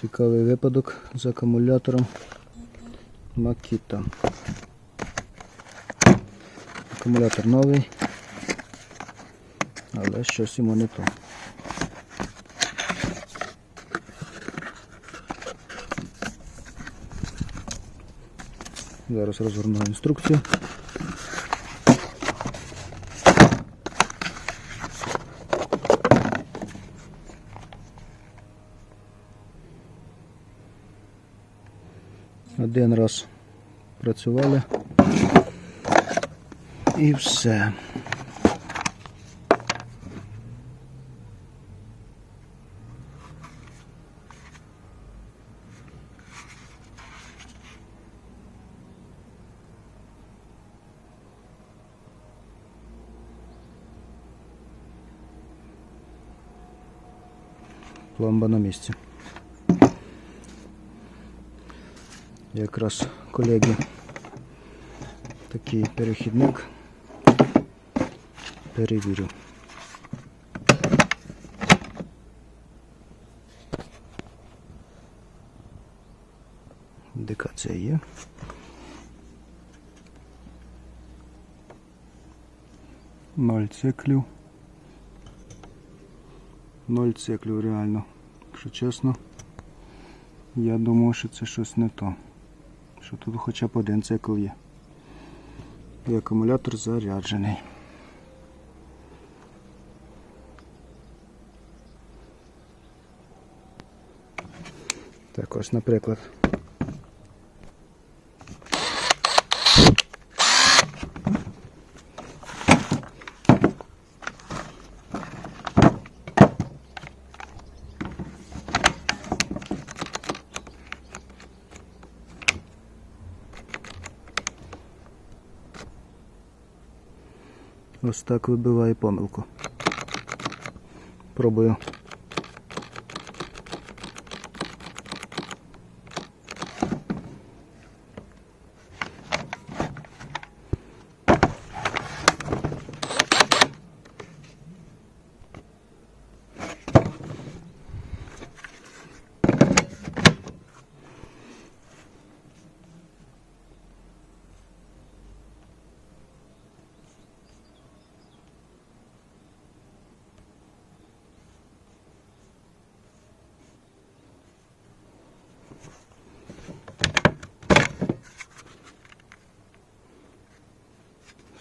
Цікавий випадок з акумулятором Makita. Акумулятор новий, але щось йому не то. Зараз розгорну інструкцію. Один раз працювали і все. Пломба на місці. Якраз колеги такий перехідник перевірю. Індикація є. Ноль циклів. Ноль циклів реально. Якщо чесно, я думав, що це щось не то. Що тут хоча б один цикл є. І акумулятор заряджений. Так ось, наприклад. Ось так вибиває помилку. Пробую.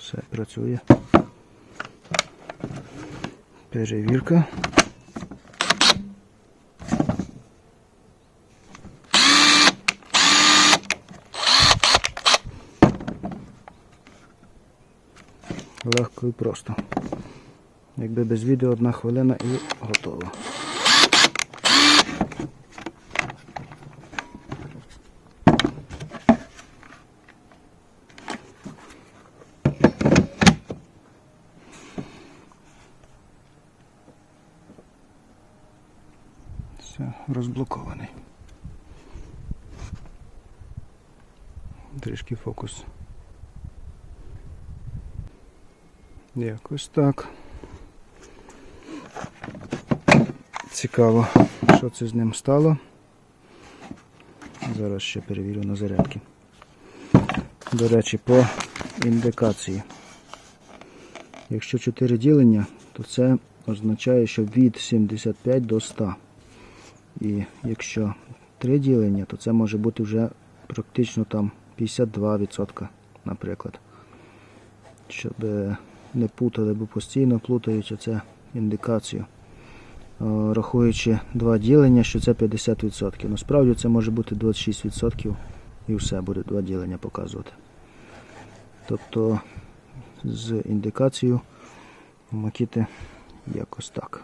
Все працює. Перевірка. Легко і просто. Якби без відео одна хвилина і готово. Все, розблокований. Трішки фокус. Якось так. Цікаво, що це з ним стало. Зараз ще перевірю на зарядки. До речі, по індикації. Якщо 4 ділення, то це означає, що від 75 до 100. І якщо 3 ділення, то це може бути вже практично там 52%, наприклад. Щоб е, не путали, бо постійно плутають оце індикацію. Е, Рахуючи два ділення, що це 50%. Насправді це може бути 26% і все буде два ділення показувати. Тобто з індикацією макіти якось так.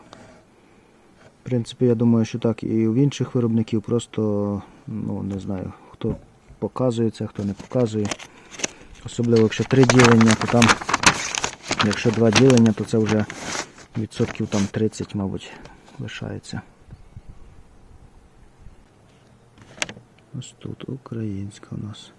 В принципі, я думаю, що так і у інших виробників, просто ну, не знаю, хто показує це, хто не показує. Особливо, якщо три ділення, то там, якщо два ділення, то це вже відсотків там 30, мабуть, лишається. Ось тут українська у нас.